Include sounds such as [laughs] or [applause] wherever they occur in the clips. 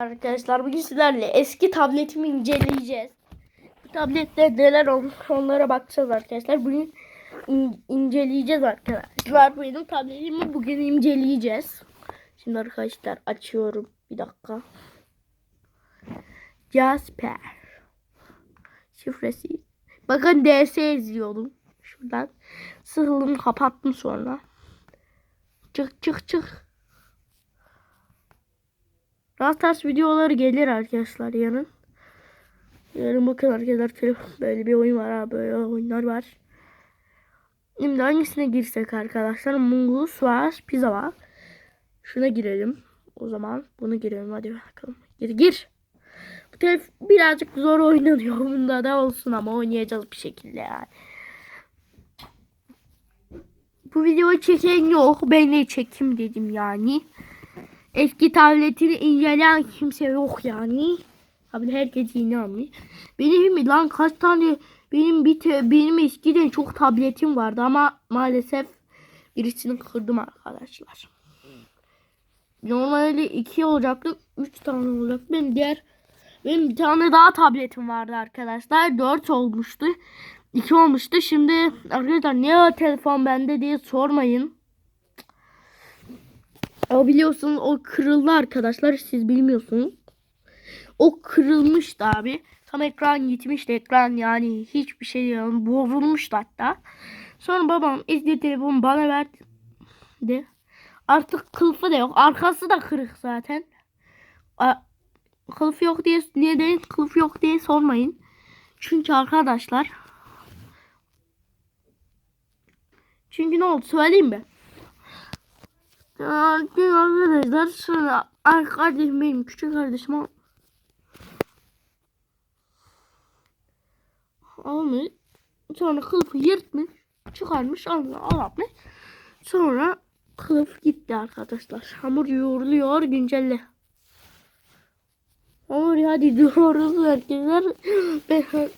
Arkadaşlar bugün sizlerle eski tabletimi inceleyeceğiz. Bu tablette neler olmuş onlara bakacağız arkadaşlar. Bugün in- inceleyeceğiz arkadaşlar. Benim tabletimi bugün inceleyeceğiz. Şimdi arkadaşlar açıyorum. Bir dakika. Jasper. Şifresi. Bakın DS izliyordum. Şuradan. Sıhılımı kapattım sonra. Çık çık çık. Rastas videoları gelir arkadaşlar yarın. Yarın bakın arkadaşlar böyle bir oyun var ha böyle oyunlar var. Şimdi hangisine girsek arkadaşlar? Mungus var, pizza var. Şuna girelim. O zaman bunu girelim hadi bakalım. Gir gir. Bu telef birazcık zor oynanıyor. [laughs] Bunda da olsun ama oynayacağız bir şekilde yani. Bu videoyu çeken yok. Ben de çekim dedim yani eski tabletini inceleyen kimse yok yani. Abi herkes yeni almış. Benim lan kaç tane benim bir te- benim eskiden çok tabletim vardı ama maalesef birisini kırdım arkadaşlar. Normalde iki olacaktı, üç tane olacak. Benim diğer benim bir tane daha tabletim vardı arkadaşlar. Dört olmuştu. iki olmuştu. Şimdi arkadaşlar o telefon bende diye sormayın. O biliyorsunuz o kırıldı arkadaşlar. Siz bilmiyorsunuz. O kırılmıştı abi. Tam ekran gitmişti. Ekran yani hiçbir şey yani bozulmuştu hatta. Sonra babam eski telefonu bana verdi. Artık kılıfı da yok. Arkası da kırık zaten. Kılıf yok diye neden kılıf yok diye sormayın. Çünkü arkadaşlar çünkü ne oldu söyleyeyim mi? Artık arkadaşlar sonra kardeşim benim küçük kardeşim al- almış. Sonra kılıfı yırtmış. Çıkarmış almış. Sonra kılıf gitti arkadaşlar. Hamur yoğruluyor güncelle. Hamur hadi diyoruz arkadaşlar. [gasps] Ben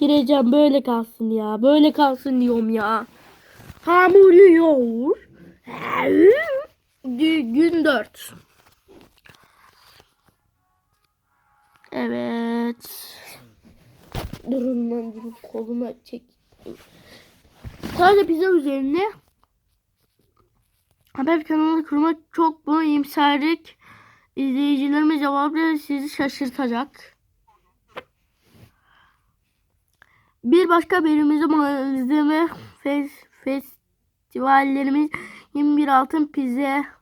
gireceğim böyle kalsın ya. Böyle kalsın diyorum ya. Hamur yoğur. Gü- Gün 4. Evet. Durun lan durun koluma çek. Sadece pizza üzerine haber kanalı kurmak çok bu iyimserlik izleyicilerimiz cevabı sizi şaşırtacak. Bir başka birimizi malzeme fes, festivallerimiz 21 altın pizza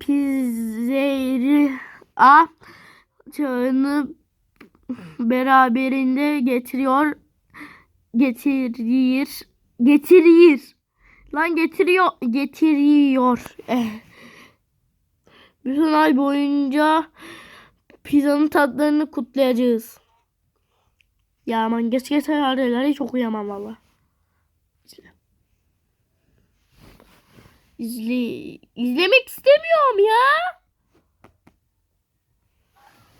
pizzeri a çağını beraberinde getiriyor. Getirir. Getirir. Lan getiriyor. Getiriyor. Eh. bütün ay boyunca pizzanın tatlarını kutlayacağız. Ya aman geç geç hayalleri hiç okuyamam valla İzle, izlemek istemiyorum ya.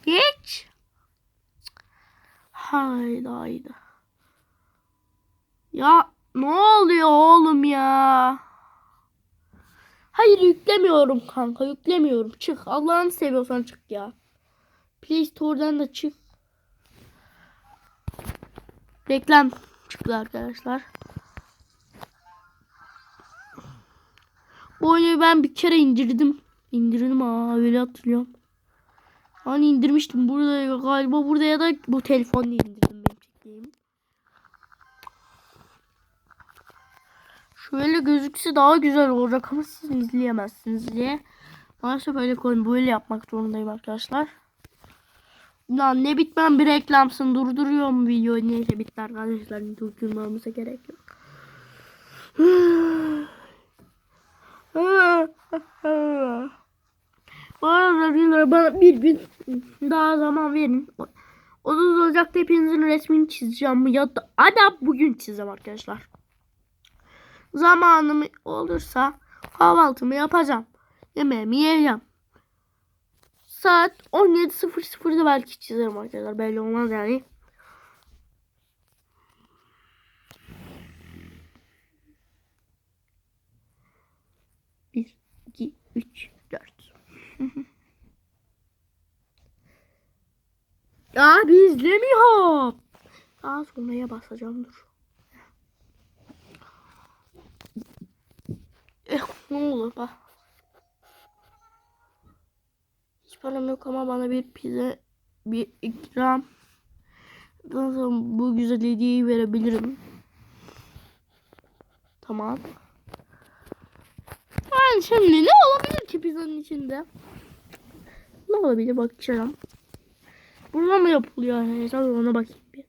Geç. Hayda hayda. Ya ne oluyor oğlum ya? Hayır yüklemiyorum kanka yüklemiyorum. Çık Allah'ını seviyorsan çık ya. Play Store'dan da çık. Reklam çıktı arkadaşlar. Bu oyunu ben bir kere indirdim. İndirdim ha öyle hatırlıyorum. Hani indirmiştim burada galiba burada ya da bu telefonla indirdim benim çektiğim. Şöyle gözükse daha güzel olacak ama siz izleyemezsiniz diye. Maalesef öyle koyun böyle yapmak zorundayım arkadaşlar. Lan ne bitmem bir reklamsın durduruyorum videoyu neyse bitti arkadaşlar durdurmamıza gerek yok. [sighs] Bu arada bana bir gün daha zaman verin. 30 Ocak'ta hepinizin resmini çizeceğim. Ya da ada bugün çizeceğim arkadaşlar. Zamanım olursa kahvaltımı yapacağım. Yemeğimi yiyeceğim. Saat 17.00'da belki çizerim arkadaşlar. Belli olmaz yani. Bir, iki, üç, dört. Abi izlemiyor. Daha sonraya basacağım dur. Eh, ne olur bak. Hiç param yok ama bana bir pizza, bir ikram. Nasıl bu güzel hediyeyi verebilirim. Tamam. Yani şimdi ne olabilir ki pizzanın içinde? Ne olabilir bakacağım. Burada mı yapılıyor arkadaşlar ona bakayım bir.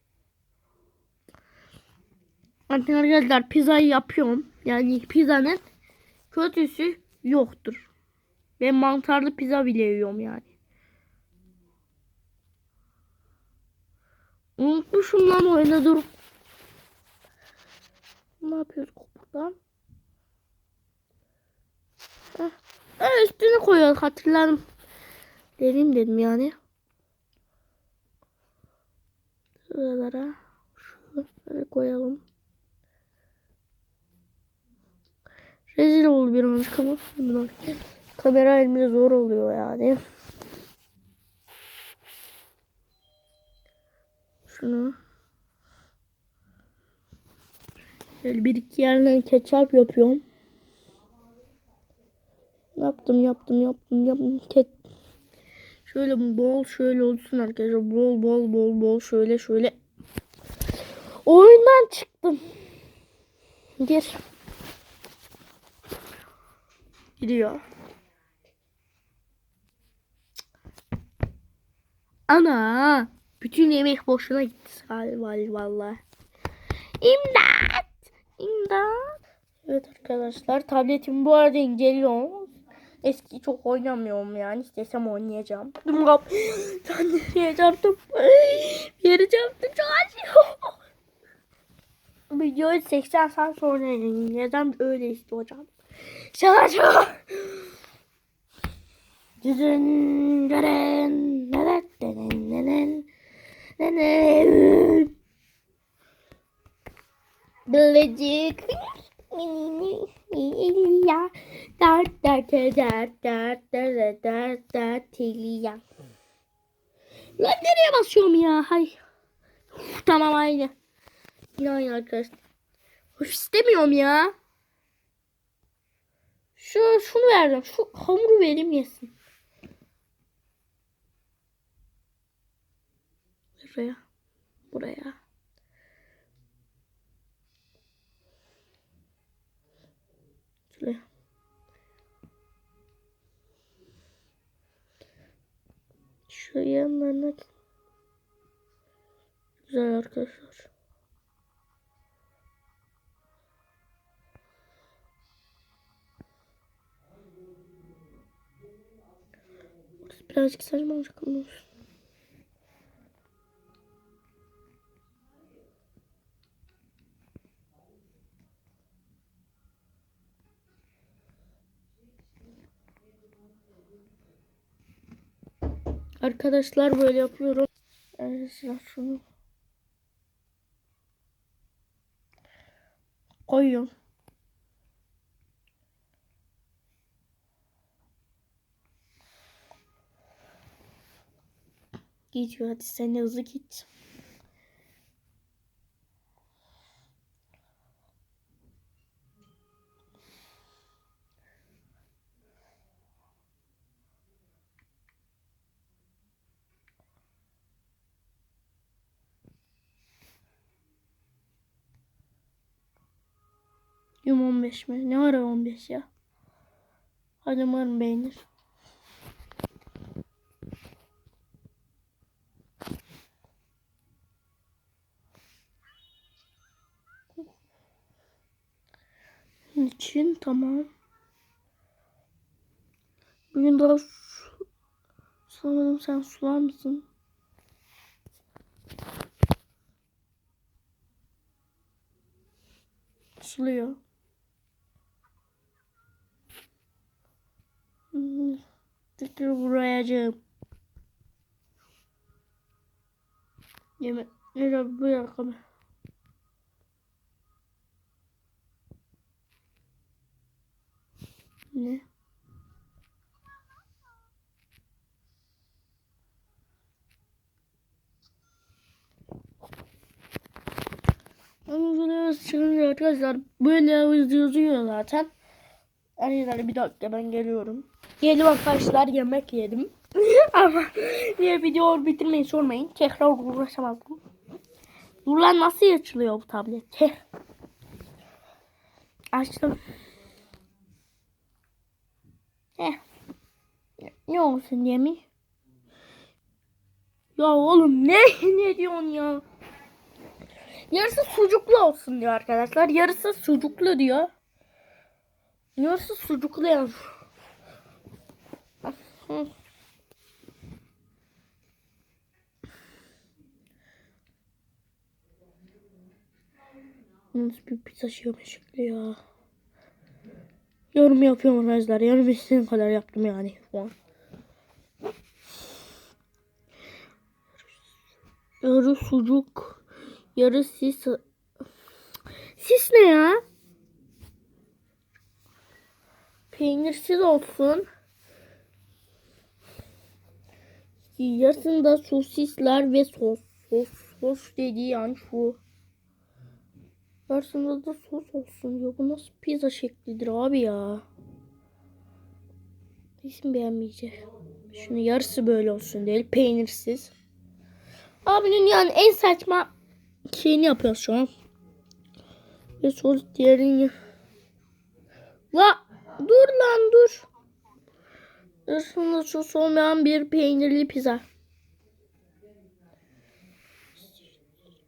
Arkadaşlar pizzayı yapıyorum. Yani pizzanın kötüsü yoktur. Ben mantarlı pizza bile yiyorum yani. Unutmuşum lan oyunu dur. Ne yapıyoruz buradan? Heh. Ha, üstüne koyuyoruz hatırladım. Dedim dedim yani. Şuralara şöyle koyalım. Rezil oldu bir anlık ama kamera elimde zor oluyor yani. Şunu Şöyle bir iki yerden ketçap yapıyorum. Yaptım yaptım yaptım yaptım. Ket şöyle bol şöyle olsun arkadaşlar. Bol bol bol bol şöyle şöyle. Oyundan çıktım. Gir. Giriyor. Ana. Bütün yemek boşuna gitti vallahi. İmdat. İmdat. Evet arkadaşlar tabletim bu arada inceliyorum. Eski çok oynamıyorum yani. İstesem oynayacağım. Dur kap. [gasps] Sen nereye çarptım? [gasps] Bir yere çarptım. Çok acıyor. Videoyu 80 saat sonra neden öyle işte hocam. Şaka. Düzün deren neler denen nenen nenen Bilecik ya dert dert dert dert dert dert dert ya Lan nereye basıyorum ya? Hay. Uf, Tamam aynı. Yine aynı arkadaşlar. Hoş istemiyorum ya. Şu şunu verdim şu hamuru vereyim yesin. Buraya. Buraya yanlarına güzel arkadaşlar. Birazcık saçma olacak ama olsun. Arkadaşlar böyle yapıyorum. Arkadaşlar şunu koyuyorum. Gidiyor hadi sen hızlı git. Yum 15 mi? Ne ara 15 ya? Hadi umarım beğenir. İçin tamam. Bugün daha su, sulamadım. Sen sular mısın? Suluyor. Hmm. Tekrar vuracağım. Yemek. Yemek bu yakamı. Ne? Anlatılıyoruz çıkınca arkadaşlar böyle yazıyor zaten. Arkadaşlar bir dakika ben geliyorum. Geldim arkadaşlar yemek yedim. [laughs] Ama niye video bitirmeyi sormayın. Tekrar uğraşamazdım. Dur lan nasıl açılıyor bu tablet? Teh. Açtım. Heh. Ne olsun diye mi? Ya oğlum ne [laughs] ne diyorsun ya? Yarısı sucuklu olsun diyor arkadaşlar. Yarısı sucuklu diyor. Yarısı sucuklu yazıyor. Nasıl bir pizza şey şekli ya. Yorum yapıyorum arkadaşlar. Yorum istediğim kadar yaptım yani şu an. Yarı sucuk. Yarı sis. Sis ne ya? Peynirsiz olsun. Yarısında sosisler ve sos. Sos, sos dediği yani şu. Yarısında da sos olsun diyor. Bu nasıl pizza şeklidir abi ya. İsim beğenmeyecek. Şunu yarısı böyle olsun değil. Peynirsiz. Abinin yani en saçma şeyini yapıyoruz şu an. Ve sos diğerini. La dur lan dur. Yarısında sos olmayan bir peynirli pizza.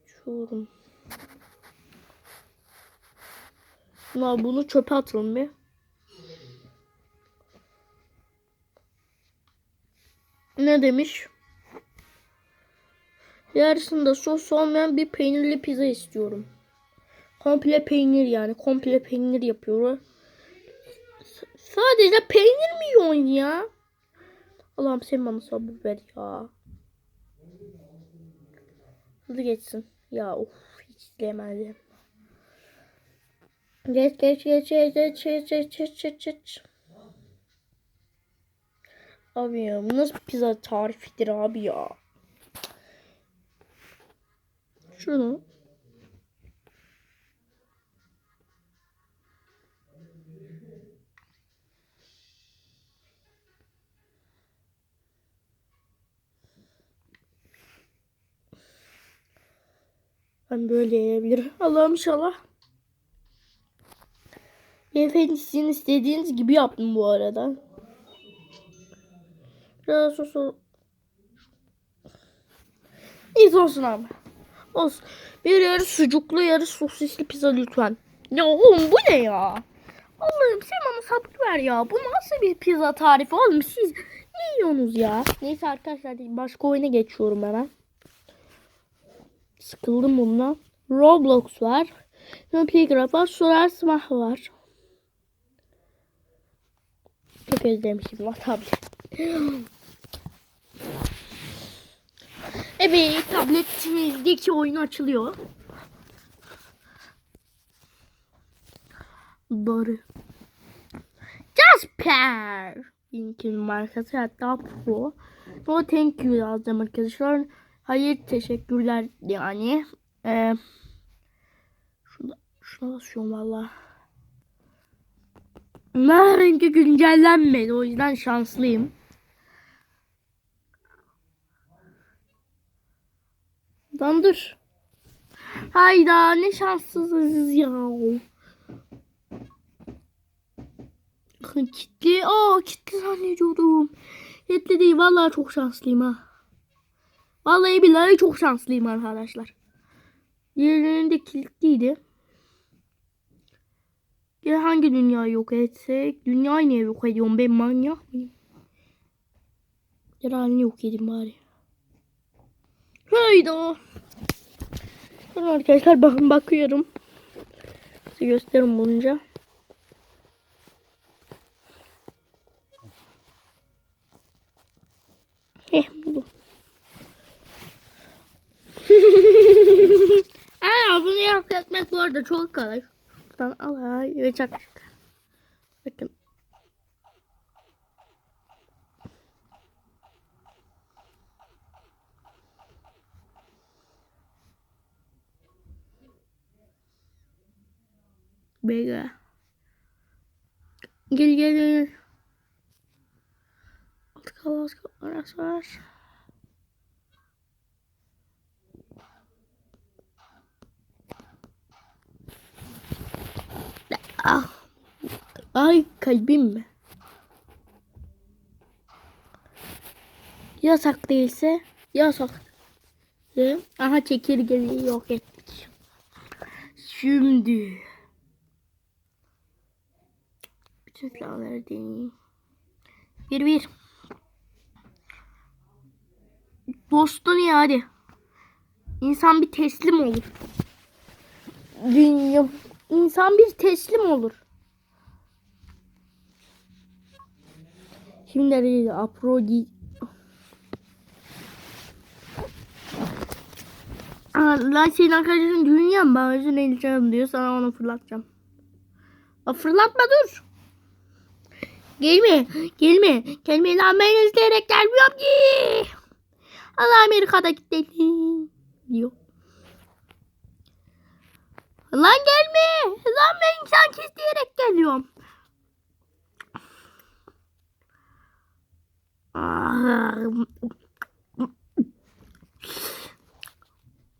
Şurum. Bunlar bunu çöpe atalım bir. Ne demiş? Yarısında sos olmayan bir peynirli pizza istiyorum. Komple peynir yani. Komple peynir yapıyor. Sadece peynir mi yiyorsun ya? Allah'ım sen bana sabır ver ya. Hızlı geçsin. Ya of hiç izleyemedim. Geç geç geç geç geç geç geç geç geç geç. Abi ya bu nasıl pizza tarifidir abi ya. Şunu. Ben böyle yiyebilirim. Allah'ım inşallah. Beyefendi sizin istediğiniz gibi yaptım bu arada. Biraz sosu. Neyse olsun abi. Olsun. Bir yarı sucuklu yarı sosisli pizza lütfen. Ya oğlum bu ne ya? Allah'ım sen bana sabır ver ya. Bu nasıl bir pizza tarifi oğlum siz ne yiyorsunuz ya? Neyse arkadaşlar başka oyuna geçiyorum hemen. Sıkıldım bundan. Roblox var. Playground var. Solar Smart var. Çok özlemişim var tabii. [gasps] Evet tabletimizdeki oyun açılıyor. Doğru. Jasper. Link'in markası hatta Pro. No thank you yazdım arkadaşlar. Hayır teşekkürler yani. Ee, şuna, şuna basıyorum valla. Benimki güncellenmedi o yüzden şanslıyım. Lan dur. Hayda ne şanssızız ya. Kitli. Aa kitli zannediyordum. Kitli değil. Vallahi çok şanslıyım ha. Vallahi billahi çok şanslıyım arkadaşlar. Diğerlerinde kilitliydi. Ya hangi dünyayı yok etsek? Dünyayı niye yok ediyorum? Ben manyak mıyım? Herhalde yok edeyim bari. Hayda. Dur arkadaşlar bakın bakıyorum. Size gösteririm bulunca. Eh buldum. Aa, bunu yapmak bu arada çok kolay. Buradan al ve çak. Bakın. Bega. Gel gel gel. Az kal az kal. Ah. Ay kalbim mi? Yasak değilse yasak. Aha çekirgeyi yok ettik. Şimdi bütün silahları deneyeyim. Bir bir. Dostun ya hadi. İnsan bir teslim olur. Dünya. İnsan bir teslim olur. Şimdi. Aa, Lan senin arkadaşın dünya? Ben özür eleceğim diyor. Sana onu fırlatacağım. Aa, fırlatma dur. Gelme. Gelme. Gelme lan ben izleyerek gelmiyorum ki. Allah Amerika'da gidelim. Diyor. Lan gelme. Lan ben insan isteyerek geliyorum.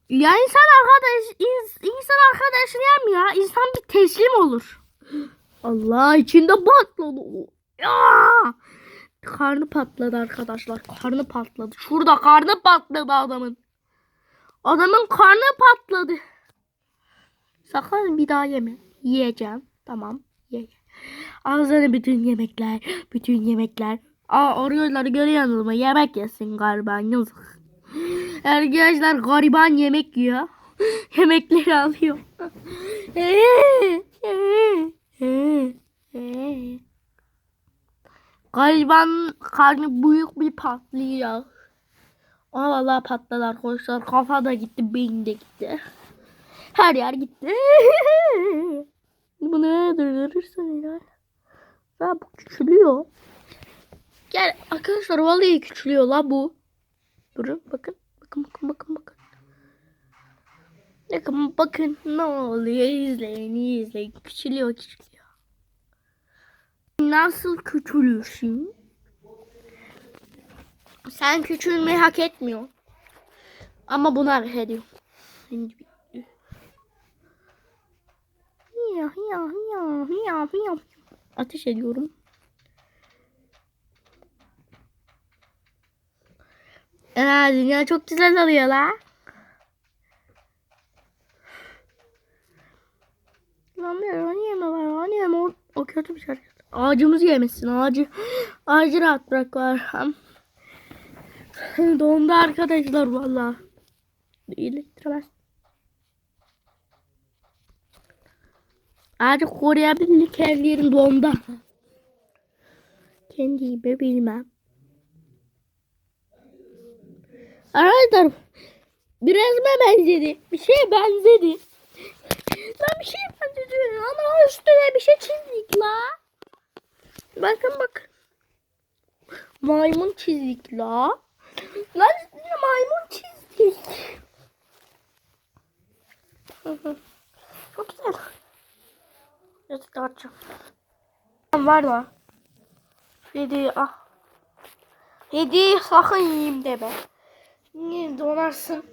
Ya insan arkadaş ins- insan yer mi ya? İnsan bir teslim olur. Allah içinde patladı. Ya! Karnı patladı arkadaşlar. Karnı patladı. Şurada karnı patladı adamın. Adamın karnı patladı. Sakın bir daha yeme. Yiyeceğim. Tamam. Ye. Ağzına bütün yemekler. Bütün yemekler. Aa arıyorlar görüyor musun? Yemek yesin galiba. Yazık. Arkadaşlar gariban yemek yiyor. [laughs] Yemekleri alıyor. [laughs] gariban karnı büyük bir patlıyor. Aa vallahi patladı arkadaşlar. Kafa da gitti, beyin de gitti. Her yer gitti. Bunu durdurursan herhalde. Ya bu küçülüyor. Gel arkadaşlar vallahi küçülüyor la bu. Durun bakın. Bakın bakın bakın bakın. Bakın bakın ne oluyor izleyin izleyin. Küçülüyor küçülüyor. Nasıl küçülürsün? Sen küçülmeyi hak etmiyor. Ama bunu hak ediyor. Şimdi bitti. Hiya hiya hiya hiya hiya. Ateş ediyorum. Aa, dünya çok güzel oluyor la. Lan bir onu yeme var. Onu yeme. O, o kötü bir şey. Ağacımızı yemesin. Ağacı, ağacı rahat bırak var. [laughs] Dondu arkadaşlar valla. İyileştiremez. Ağacı koruyabilir kendi yerin dondu. Kendi gibi bilmem. Arkadaşlar biraz mı benzedi? Bir şeye benzedi. Lan bir şeye benzedi. Ama üstüne bir şey çizdik la. Bakın bakın. Maymun çizdik la. Lan üstüne maymun çizdik. [laughs] Çok güzel. Yazık açacağım. Var mı? Hediye ah. Hediye sakın yiyeyim deme. Niye donarsın?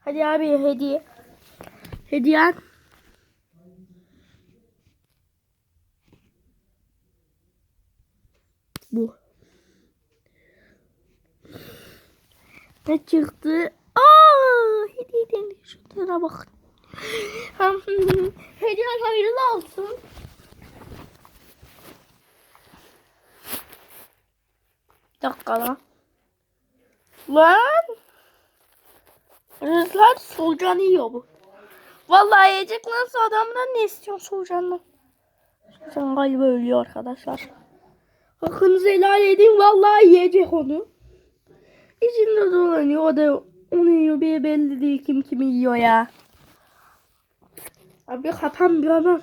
Hadi abi hediye. Hediye. Bu. Ne çıktı? Aa, hediyeden şunlara bak. Hediye hayırlı olsun. Bir dakika lan. Lan. Rızlar solucan yiyor bu. Vallahi yiyecek nasıl adamdan ne istiyorsun solucandan? Solucan galiba ölüyor arkadaşlar. Hakkınızı helal edin vallahi yiyecek onu. İçinde dolanıyor o da onu yiyor belli değil kim kimi yiyor ya. Abi bir adam.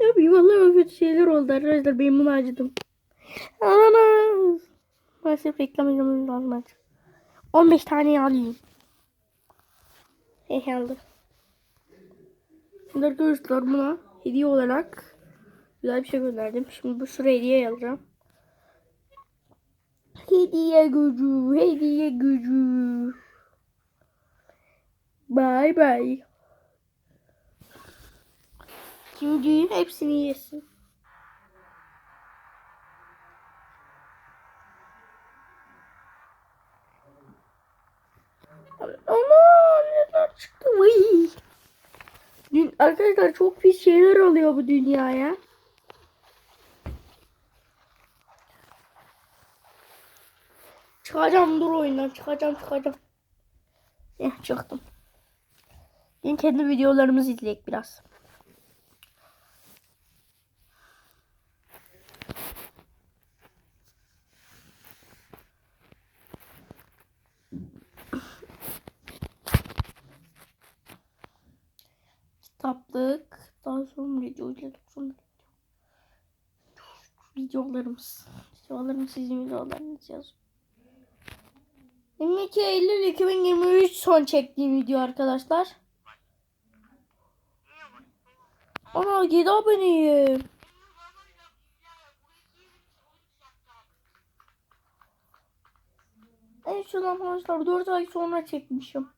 Abi vallahi kötü şeyler oldu arkadaşlar benim bunu acıdım. Alamaz. Maalesef reklam yapmamız lazım artık. 15 tane alayım. Hey aldı. Şimdi arkadaşlar buna hediye olarak güzel bir şey gönderdim. Şimdi bu şuraya hediye yazacağım. Hediye gücü, hediye gücü. Bye bye. Şimdi hepsini yesin. Aman neler çıktı. Vay. Dün, arkadaşlar çok pis şeyler oluyor bu dünyaya. Çıkacağım dur oyundan çıkacağım çıkacağım. Eh çıktım. Yine kendi videolarımızı izleyek biraz. Kitaplık. Daha sonra video. Sonra videolarımız. Videolarımız sizin videolarınız yaz. 22 Eylül 2023 son çektiğim video arkadaşlar. Ana 7 aboneyim. En son arkadaşlar 4 ay sonra çekmişim.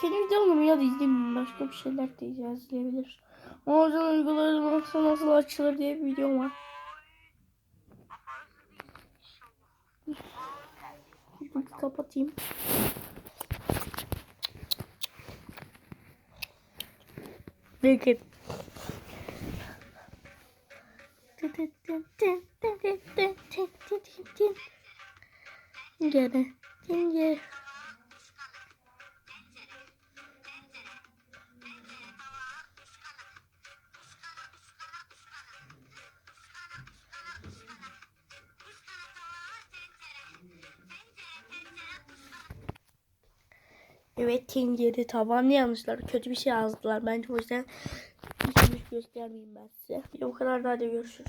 Kendi videomu ya da izleyeyim. Başka bir şeyler de izleyebiliriz. Amazon uygulaması nasıl, nasıl açılır diye bir video var. Kapatayım. Peki. Gene. Gene. Evet tencere tavanlı yanlışlar. Kötü bir şey yazdılar. Bence o yüzden hiç göstermeyeyim ben size. Bir o kadar daha da görüşürüz.